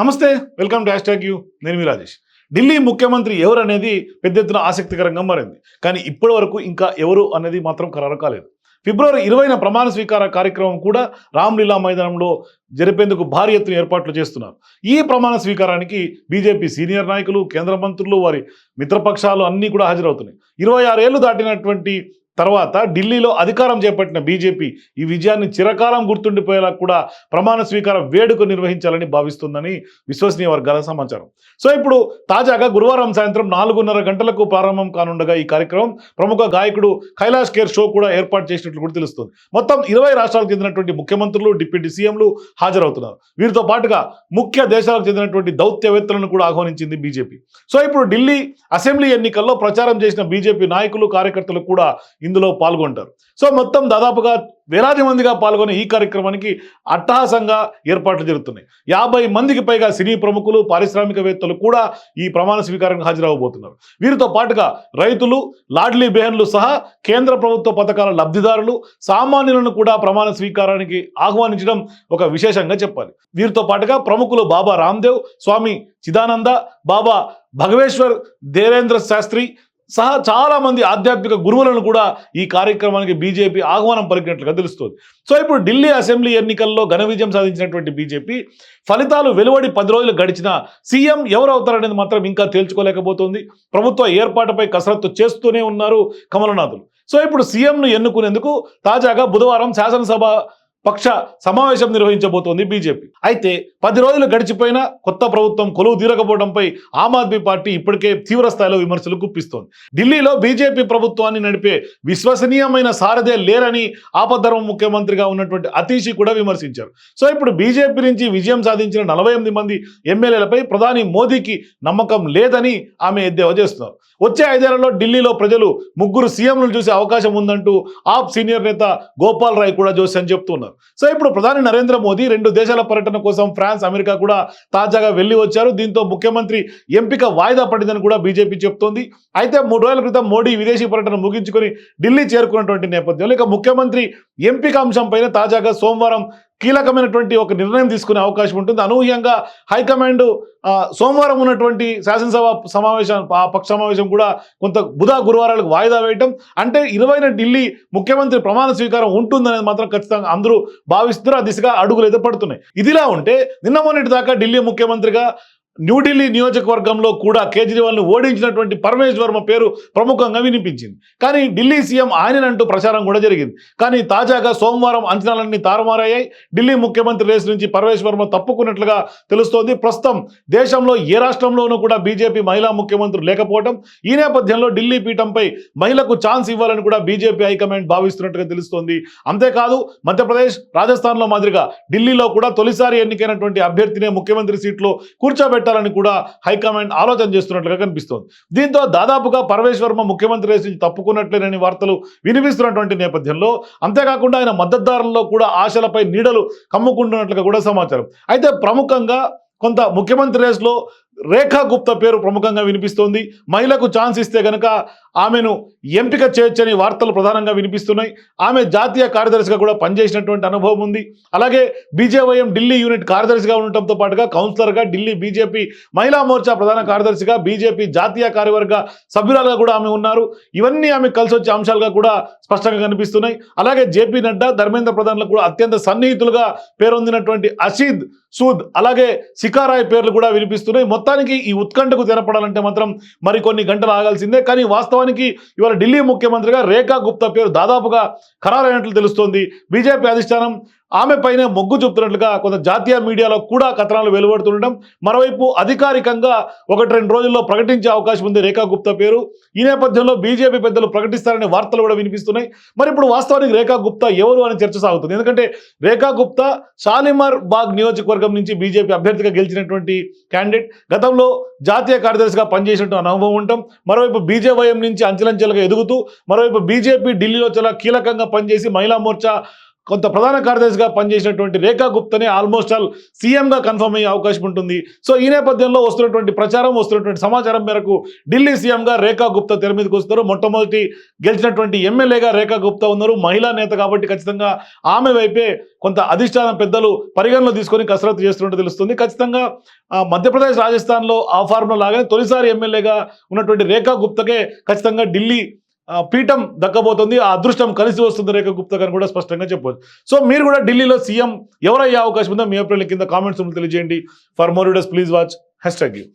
నమస్తే welcome to hashtag you. నేను మీ రాజేష్. ఢిల్లీ ముఖ్యమంత్రి ఎవరు అనేది పెద్ద ఎత్తున ఆసక్తికరంగా మారింది. కానీ ఇప్పటి వరకు ఇంకా ఎవరు అనేది మాత్రం ఖరారు కాలేదు. ఫిబ్రవరి ఇరవైన ప్రమాణ స్వీకార కార్యక్రమం కూడా రామ్లీలా మైదానంలో జరిపేందుకు భారీ ఎత్తున ఏర్పాట్లు చేస్తున్నారు. ఈ ప్రమాణ స్వీకారానికి బీజేపీ సీనియర్ నాయకులు కేంద్ర మంత్రులు వారి మిత్రపక్షాలు అన్నీ కూడా హాజరవుతున్నాయి. ఇరవై ఆరేళ్ళు దాటినటువంటి తర్వాత ఢిల్లీలో అధికారం చేపట్టిన బీజేపీ ఈ విజయాన్ని చిరకాలం గుర్తుండిపోయేలా కూడా ప్రమాణ స్వీకార వేడుక నిర్వహించాలని భావిస్తుందని విశ్వసనీయ వర్గాల సమాచారం. సో ఇప్పుడు తాజాగా గురువారం సాయంత్రం నాలుగున్నర గంటలకు ప్రారంభం కానుండగా ఈ కార్యక్రమం ప్రముఖ గాయకుడు కైలాష్ కేర్ షో కూడా ఏర్పాటు చేసినట్లు కూడా తెలుస్తుంది. మొత్తం ఇరవై రాష్ట్రాలకు చెందినటువంటి ముఖ్యమంత్రులు డిప్యూటీ సీఎంలు హాజరవుతున్నారు. వీరితో పాటుగా ముఖ్య దేశాలకు చెందినటువంటి దౌత్యవేత్తలను కూడా ఆహ్వానించింది బీజేపీ. సో ఇప్పుడు ఢిల్లీ అసెంబ్లీ ఎన్నికల్లో ప్రచారం చేసిన బీజేపీ నాయకులు కార్యకర్తలు కూడా ఇందులో పాల్గొంటారు. సో మొత్తం దాదాపుగా వేలాది మందిగా పాల్గొనే ఈ కార్యక్రమానికి అట్టహాసంగా ఏర్పాట్లు జరుగుతున్నాయి. యాభై మందికి పైగా సినీ ప్రముఖులు పారిశ్రామికవేత్తలు కూడా ఈ ప్రమాణ స్వీకారానికి హాజరవబోతున్నారు వీరితో పాటుగా రైతులు లాడ్లీ బెహన్లు సహా కేంద్ర ప్రభుత్వ పథకాల లబ్ధిదారులు సామాన్యులను కూడా ప్రమాణ స్వీకారానికి ఆహ్వానించడం ఒక విశేషంగా చెప్పాలి. వీరితో పాటుగా ప్రముఖులు బాబా రామ్దేవ్ స్వామి చిదానంద బాబా భగవేశ్వర్ దేవేంద్ర శాస్త్రి సహా చాలా మంది ఆధ్యాత్మిక గురువులను కూడా ఈ కార్యక్రమానికి బీజేపీ ఆహ్వానం పలికినట్లుగా తెలుస్తోంది సో ఇప్పుడు ఢిల్లీ అసెంబ్లీ ఎన్నికల్లో ఘన విజయం సాధించినటువంటి బీజేపీ ఫలితాలు వెలువడి పది రోజులు గడిచినా సీఎం ఎవరవుతారనేది మాత్రం ఇంకా తేల్చుకోలేకపోతుంది. ప్రభుత్వ ఏర్పాటుపై కసరత్తు చేస్తూనే ఉన్నారు కమలనాథులు. సో ఇప్పుడు సీఎంను ఎన్నుకునేందుకు తాజాగా బుధవారం శాసనసభ పక్ష సమావేశం నిర్వహించబోతోంది బీజేపీ. అయితే పది రోజులు గడిచిపోయినా కొత్త ప్రభుత్వం కొలువు తీరకపోవడంపై ఆమ్ ఆద్మీ పార్టీ ఇప్పటికే తీవ్ర స్థాయిలో విమర్శలు గుప్పిస్తోంది ఢిల్లీలో బీజేపీ ప్రభుత్వాన్ని నడిపే విశ్వసనీయమైన సారథే లేరని ఆపద్ధర్మ ముఖ్యమంత్రిగా ఉన్నటువంటి అతీషి కూడా విమర్శించారు. సో ఇప్పుడు బీజేపీ నుంచి విజయం సాధించిన నలభై మంది ఎమ్మెల్యేలపై ప్రధాని మోదీకి నమ్మకం లేదని ఆమె ఎద్దేవా చేస్తున్నారు. వచ్చే ఐదేళ్ళలో ఢిల్లీలో ప్రజలు ముగ్గురు సీఎంలను చూసే అవకాశం ఉందంటూ ఆప్ సీనియర్ నేత గోపాల్ రాయ్ కూడా జోస్యం చెప్తున్నారు. సో ఇప్పుడు ప్రధాని నరేంద్ర మోదీ రెండు దేశాల పర్యటన కోసం ఫ్రాన్స్ అమెరికా కూడా తాజాగా వెళ్ళి వచ్చారు. దీంతో ముఖ్యమంత్రి ఎంపిక వాయిదా పడిందని కూడా బీజేపీ చెప్తోంది. అయితే మూడు రోజుల క్రితం మోడీ విదేశీ పర్యటన ముగించుకొని ఢిల్లీ చేరుకున్నటువంటి నేపథ్యంలో ఇక ముఖ్యమంత్రి ఎంపిక అంశంపైన తాజాగా సోమవారం కీలకమైనటువంటి ఒక నిర్ణయం తీసుకునే అవకాశం ఉంటుంది. అనూహ్యంగా హైకమాండ్ సోమవారం ఉన్నటువంటి శాసనసభ సమావేశం పక్ష సమావేశం కూడా కొంత బుధ గురువారాలకు వాయిదా వేయటం. అంటే ఇరవైన ఢిల్లీ ముఖ్యమంత్రి ప్రమాణ స్వీకారం ఉంటుందనేది మాత్రం ఖచ్చితంగా అందరూ భావిస్తున్నారు. ఆ దిశగా అడుగులు అయితే పడుతున్నాయి ఇదిలా ఉంటే నిన్న మొన్నటి దాకా ఢిల్లీ ముఖ్యమంత్రిగా న్యూఢిల్లీ నియోజకవర్గంలో కూడా కేజ్రీవాల్ను ఓడించినటువంటి పరమేశ్ వర్మ పేరు ప్రముఖంగా వినిపించింది. కానీ ఢిల్లీ సీఎం ఆయనంటూ ప్రచారం కూడా జరిగింది. కానీ తాజాగా సోమవారం అంచనాలన్నీ తారుమారయ్యాయి. ఢిల్లీ ముఖ్యమంత్రి రేసు నుంచి పరమేశ్ వర్మ తప్పుకున్నట్లుగా తెలుస్తోంది. ప్రస్తుతం దేశంలో ఏ రాష్ట్రంలోనూ కూడా బీజేపీ మహిళా ముఖ్యమంత్రి లేకపోవడం ఈ నేపథ్యంలో ఢిల్లీ పీఠంపై మహిళకు ఛాన్స్ ఇవ్వాలని కూడా బీజేపీ హైకమాండ్ భావిస్తున్నట్టుగా తెలుస్తోంది. అంతేకాదు మధ్యప్రదేశ్ రాజస్థాన్లో మాదిరిగా ఢిల్లీలో కూడా తొలిసారి ఎన్నికైనటువంటి అభ్యర్థినే ముఖ్యమంత్రి సీట్లో కూర్చోబెట్టాలని కూడా హైకమాండ్ ఆలోచన చేస్తున్నట్లుగా కనిపిస్తోంది. దీంతో దాదాపుగా పరమేశ్ వర్మ ముఖ్యమంత్రి రేసు నుంచి తప్పుకున్నట్లేనని వార్తలు వినిపిస్తున్నటువంటి నేపథ్యంలో అంతేకాకుండా ఆయన మద్దతుదారుల్లో కూడా ఆశలపై నీడలు కమ్ముకుంటున్నట్లుగా కూడా సమాచారం. అయితే ప్రముఖంగా కొంత ముఖ్యమంత్రి రేసులో రేఖా గుప్తా పేరు ప్రముఖంగా వినిపిస్తోంది. మహిళకు ఛాన్స్ ఇస్తే గనక ఆమెను ఎంపిక చేయొచ్చని వార్తలు ప్రధానంగా వినిపిస్తున్నాయి. ఆమె జాతీయ కార్యదర్శిగా కూడా పనిచేసినటువంటి అనుభవం ఉంది. అలాగే బీజేవైఎం ఢిల్లీ యూనిట్ కార్యదర్శిగా ఉండటంతో పాటుగా కౌన్సిలర్గా ఢిల్లీ బీజేపీ మహిళా మోర్చా ప్రధాన కార్యదర్శిగా బీజేపీ జాతీయ కార్యవర్గ సభ్యురాలుగా కూడా ఆమె ఉన్నారు. ఇవన్నీ ఆమె కలిసి వచ్చే అంశాలుగా కూడా స్పష్టంగా కనిపిస్తున్నాయి. అలాగే జేపీ నడ్డా ధర్మేంద్ర ప్రధాన్లకు కూడా అత్యంత సన్నిహితులుగా పేరొందినటువంటి అసీద్ సూద్ అలాగే సికారాయ్ పేర్లు కూడా వినిపిస్తున్నాయి. మొత్తానికి ఈ ఉత్కంఠకు తెరపడాలంటే మాత్రం మరికొన్ని గంటలు ఆగాల్సిందే. కానీ వాస్తవానికి ఇవాళ ఢిల్లీ ముఖ్యమంత్రిగా రేఖా గుప్తా పేరు దాదాపుగా ఖరారైనట్లు తెలుస్తోంది. బీజేపీ అధిష్టానం ఆమె పైన మొగ్గు చూపుతున్నట్లుగా కొంత జాతీయ మీడియాలో కూడా కథనాలు వెలువడుతుండడం మరోవైపు అధికారికంగా ఒకటి రెండు రోజుల్లో ప్రకటించే అవకాశం ఉంది రేఖా గుప్తా పేరు. ఈ నేపథ్యంలో బీజేపీ పెద్దలు ప్రకటిస్తారనే వార్తలు కూడా వినిపిస్తున్నాయి. మరి ఇప్పుడు వాస్తవానికి రేఖా గుప్తా ఎవరు అని చర్చ సాగుతుంది. ఎందుకంటే రేఖా గుప్తా షాలిమార్ బాగ్ నియోజకవర్గం నుంచి బీజేపీ అభ్యర్థిగా గెలిచినటువంటి క్యాండిడేట్. గతంలో జాతీయ కార్యదర్శిగా పనిచేసినట్టు అనుభవం ఉండటం. మరోవైపు బీజేవైఎం నుంచి అంచెలంచెలుగా ఎదుగుతూ మరోవైపు బీజేపీ ఢిల్లీలో చాలా కీలకంగా పనిచేసి మహిళా మోర్చా కొంత ప్రధాన కార్యదర్శిగా పనిచేసినటువంటి రేఖా గుప్తనే ఆల్మోస్ట్ ఆల్ సీఎంగా కన్ఫర్మ్ అయ్యే అవకాశం ఉంటుంది. సో ఈ నేపథ్యంలో వస్తున్నటువంటి ప్రచారం వస్తున్నటువంటి సమాచారం మేరకు ఢిల్లీ సీఎంగా రేఖా గుప్తా తెర మీదకి వస్తారు మొట్టమొదటి గెలిచినటువంటి ఎమ్మెల్యేగా రేఖా గుప్తా ఉన్నారు. మహిళా నేత కాబట్టి ఖచ్చితంగా ఆమె వైపే కొంత అధిష్టానం పెద్దలు పరిగణలో తీసుకొని కసరత్తు చేస్తున్నట్టు తెలుస్తుంది. ఖచ్చితంగా మధ్యప్రదేశ్ రాజస్థాన్లో ఆ ఫార్ములా లాగానే తొలిసారి ఎమ్మెల్యేగా ఉన్నటువంటి రేఖా గుప్తకే ఖచ్చితంగా ఢిల్లీ పీఠం దక్కబోతుంది ఆ అదృష్టం కలిసి వస్తుంది రేఖ గుప్తా గారు కూడా స్పష్టంగా చెప్పవచ్చు సో మీరు కూడా ఢిల్లీలో సీఎం ఎవరయ్యే అవకాశం ఉందో మీ ఏప్రిల్ కింద కామెంట్స్ తెలియజేయండి. For more videos please watch hashtag you